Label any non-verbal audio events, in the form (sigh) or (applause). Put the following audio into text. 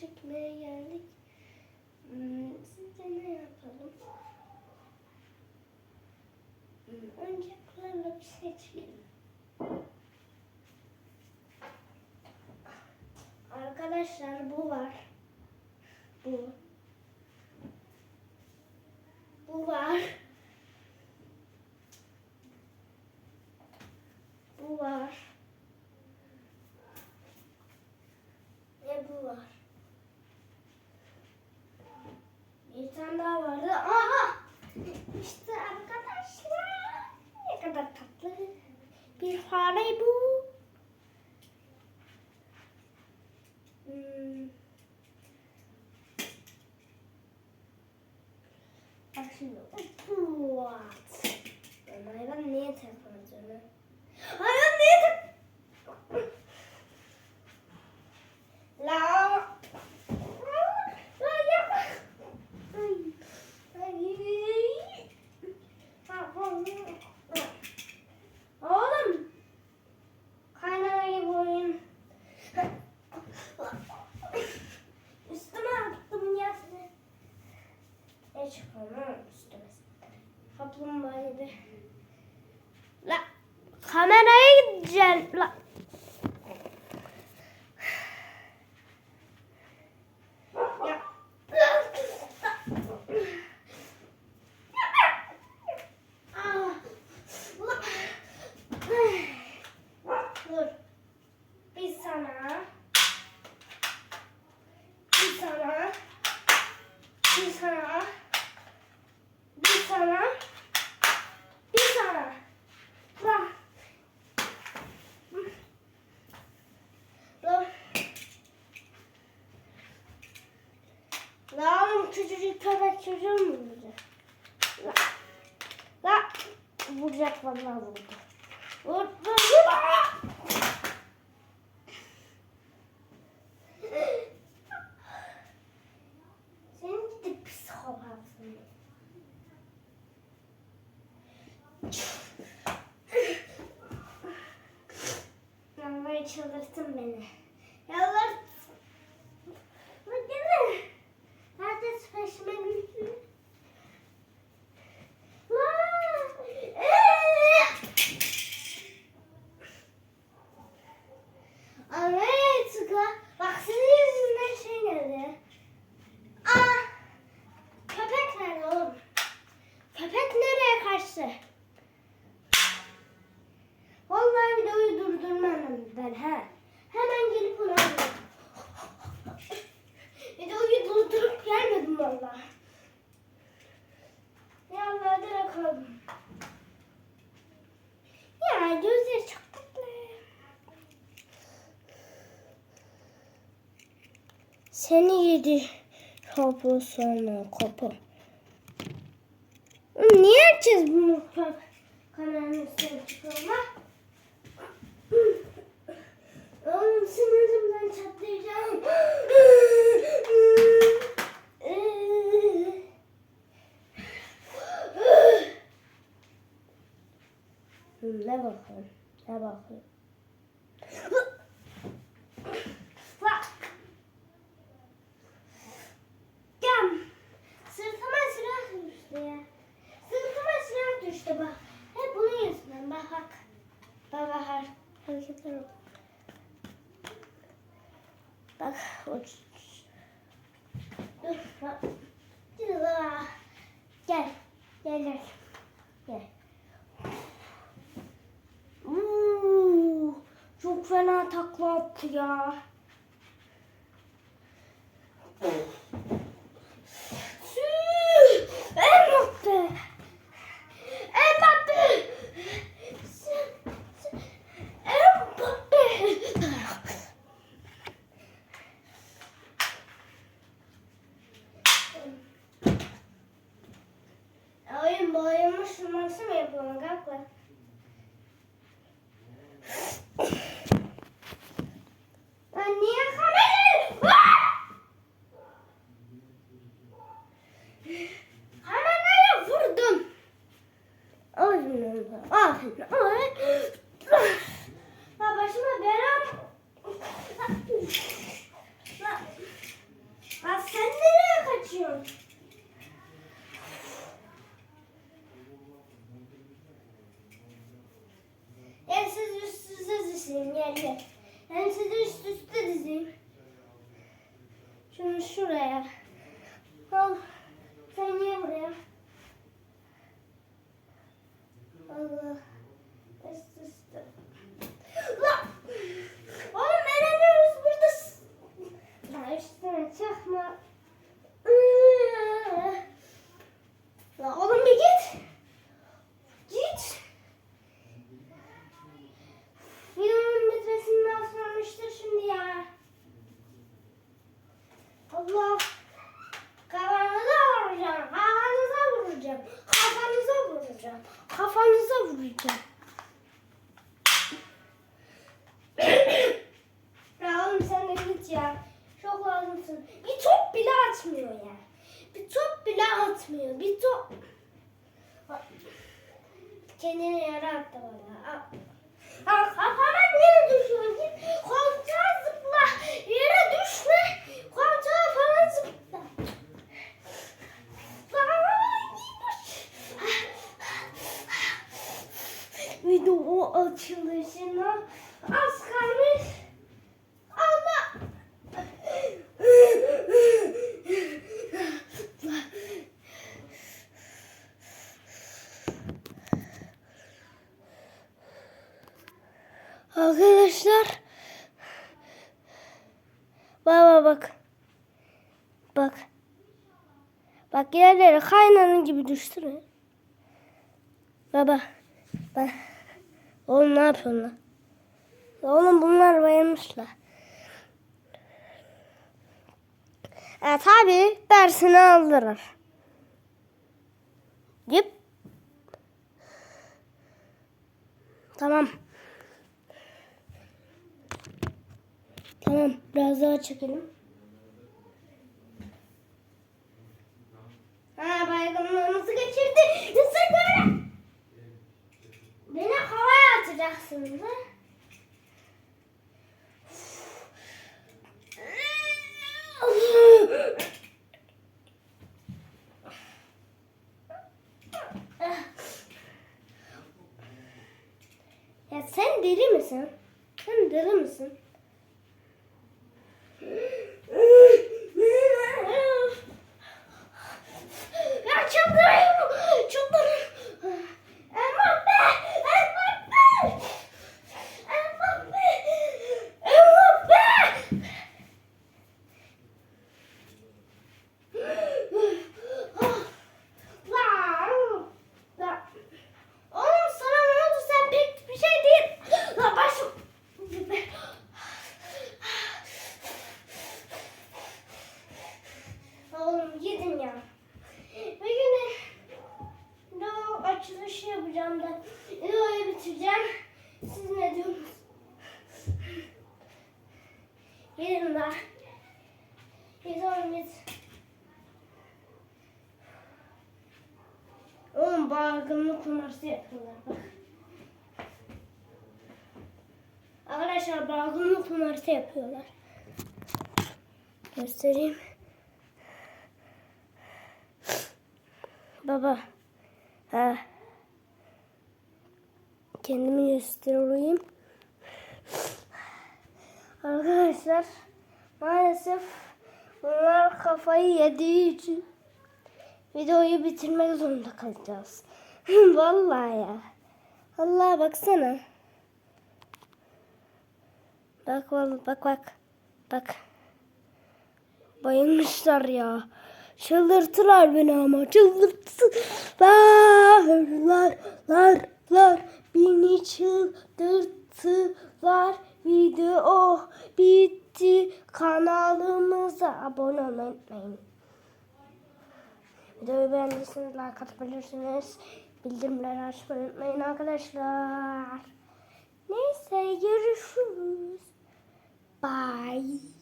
çekmeye geldik. Hmm, sizce ne yapalım? Hmm, önce kulağına bir şey çekelim. Arkadaşlar bu var. Bu. Bu var. Bu var. Ve bu var. Bir tane daha vardı. Aha! İşte arkadaşlar. Ne kadar tatlı. Bir fare bu. Hmm. Bak şimdi. What? Ben hayvan niye telefon canım? Hayvan niye telefon? La. La yapma. Ay. Ay. Ha, oğlum. Oğlum. Kaynana gibi oyun. Üstüme attım ya seni. Ne çıkalım üstüme. Kaplumbağa gibi. La. Kameraya gideceksin. La. Ya. Ah. Dur. Bir sana. Bir sana. Bir sana. Bir sana. Bir sana. Lan. Lan. Lan küçücük köpek çocuğu mu vuracak? Lan. Lan. Vuracak vallahi vurdu. Vurdu. Vurdu. Sen gidip psikopatsın. Vallahi çıldırttın beni. 啊，瑞此刻 Seni yedi kapı sonra kapı. Niye herkes bunu kap- kameranın üstüne çıkıyorlar? Oğlum sinirimden çatlayacağım. ne bakın? Ne bakın? Bak. Gel. Sırtıma silah düştü ya. Sırtıma silah düştü bak. Hep bunun yüzünden bak bak. Bak bak har- hareketler bak. Bak o Dur bak. Gel. Gel gel. Gel. Uuu, çok fena takla attı ya. Kalksana yapalım kalk lan. Lan niye kamera? Kameraya vurdum. Olsun. Olsun. Olsun. Kamerayı... gel gel. Ben sizi üst üste dizeyim. Şunu şuraya. Al. Sen niye buraya? Allah. Üst üste. Lan! Oğlum eğleniyoruz burada. s- Ya üstüne çakma. La oğlum bir git. Git. Videonun bitmesinden sonramıştır şimdi ya. Allah. Kafanıza vuracağım. Kafanıza vuracağım. Kafanıza vuracağım. Vuracağım. ya oğlum sen de git ya. Çok lazımsın. Bir top bile atmıyor ya. Bir top bile atmıyor. Bir top. Bak. Kendini yere attı bana. Al. Al kafama niye düşüyorsun? Git Video açılışına az kalmış. Allah. Arkadaşlar. Baba bak. Bak. Bak yerlere kaynanın gibi düştü. Baba. Bak. Oğlum ne yapıyorsun lan? Oğlum bunlar bayılmışlar. E tabi dersini aldırır. Yip. Tamam. Tamam biraz daha çekelim. Ha baygınlığımızı ha? Ya sen deli misin? Sen deli misin? Ya çıldırıyorum. Çıldırıyorum. Mbappe! Mbappe! Mbappe! Mbappe! Lan! Lan! Oğlum sana ne oldu? Sen pek bir şey değil. Lan başım. Oğlum gidin ya. Bir gün video açılışı yapacağım da videoyu bitireceğim. Siz ne diyorsunuz? Gidin daha. Git oğlum git. Oğlum baygınlık numarası yapıyorlar bak. Arkadaşlar baygınlık numarası yapıyorlar. Göstereyim. Baba. Ha. Kendimi göstereyim. Arkadaşlar maalesef bunlar kafayı yediği için videoyu bitirmek zorunda kalacağız. (laughs) Vallahi ya. Allah baksana. Bak bak bak. Bak. Bayılmışlar ya. Çıldırttılar beni ama çıldırttılar. Lar, lar. Beni çıldırttılar. Video bitti. Kanalımıza abone olmayı unutmayın. Videoyu beğendiyseniz like atabilirsiniz. Bildirimleri açmayı unutmayın arkadaşlar. Neyse görüşürüz. Bye.